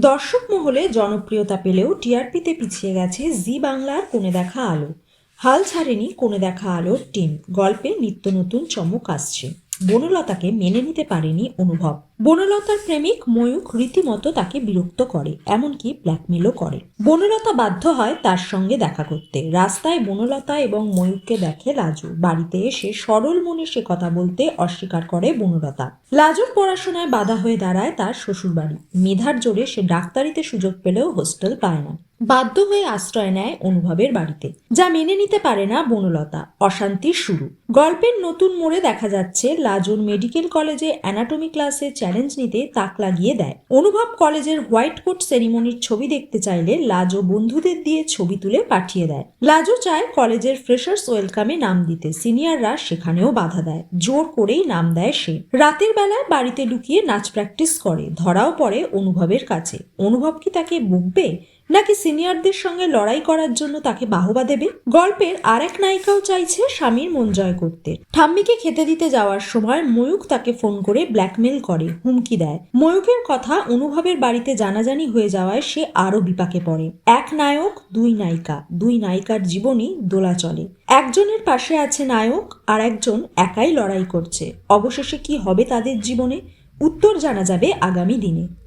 দর্শক মহলে জনপ্রিয়তা পেলেও টিআরপিতে পিছিয়ে গেছে জি বাংলার কোণে দেখা আলো। হাল ছাড়েনি কোণে দেখা আলোর টিম। গল্পে নিত্য নতুন চমক আসছে। বনলতাকে মেনে নিতে পারেনি অনুভব। বনলতার প্রেমিক ময়ূখ রীতিমতো তাকে বিরক্ত করে, এমনকি ব্ল্যাকমেলও করে। বনলতা বাধ্য হয় তার সঙ্গে দেখা করতে। রাস্তায় বনলতা এবং ময়ূককে দেখে লাজু। বাড়িতে এসে সরল মনে সে কথা বলতে অস্বীকার করে বনলতা। লাজুর পড়াশোনায় বাধা হয়ে দাঁড়ায় তার শ্বশুরবাড়ি। মেধার জোরে সে ডাক্তারিতে সুযোগ পেলেও হোস্টেল পায় না। বাধ্য হয়ে আশ্রয় নেয় অনুভবের বাড়িতে, যা মেনে নিতে পারে না বনলতা। অশান্তির শুরু। গল্পের নতুন মোড়ে দেখা যাচ্ছে, লাজুর মেডিকেল কলেজে অ্যানাটমি ক্লাসে চ্যালেঞ্জ নিতে তাক লাগিয়ে দেয়। অনুভব কলেজের হোয়াইট কোট সেরিমনির ছবি দেখতে চাইলে লাজো বন্ধুদের দিয়ে ছবি তুলে পাঠিয়ে দেয়। লাজো চায় কলেজের ফ্রেশার্স ওয়েলকামে নাম দিতে, সিনিয়ররা সেখানেও বাধা দেয়। জোর করেই নাম দেয় সে। রাতের বেলায় বাড়িতে লুকিয়ে নাচ প্র্যাকটিস করে, ধরাও পড়ে অনুভবের কাছে। অনুভব কি তাকে বুকবে? নাকি সিনিয়রদের সঙ্গে লড়াই করার জন্য তাকে বাহবা দেবে? গল্পের আর এক নায়িকাও চাইছে স্বামীর মন জয় করতে। ঠাম্মিকে খেতে দিতে যাওয়ার সময় ময়ূক তাকে ফোন করে ব্ল্যাকমেল করে, হুমকি দেয়। ময়ূকের কথা অনুভবের বাড়িতে জানাজানি হয়ে যাওয়ায় সে আরও বিপাকে পড়ে। এক নায়ক, দুই নায়িকা, দুই নায়িকার জীবনই দোলা চলে। একজনের পাশে আছে নায়ক আর একজন একাই লড়াই করছে। অবশেষে কি হবে তাদের জীবনে? উত্তর জানা যাবে আগামী দিনে।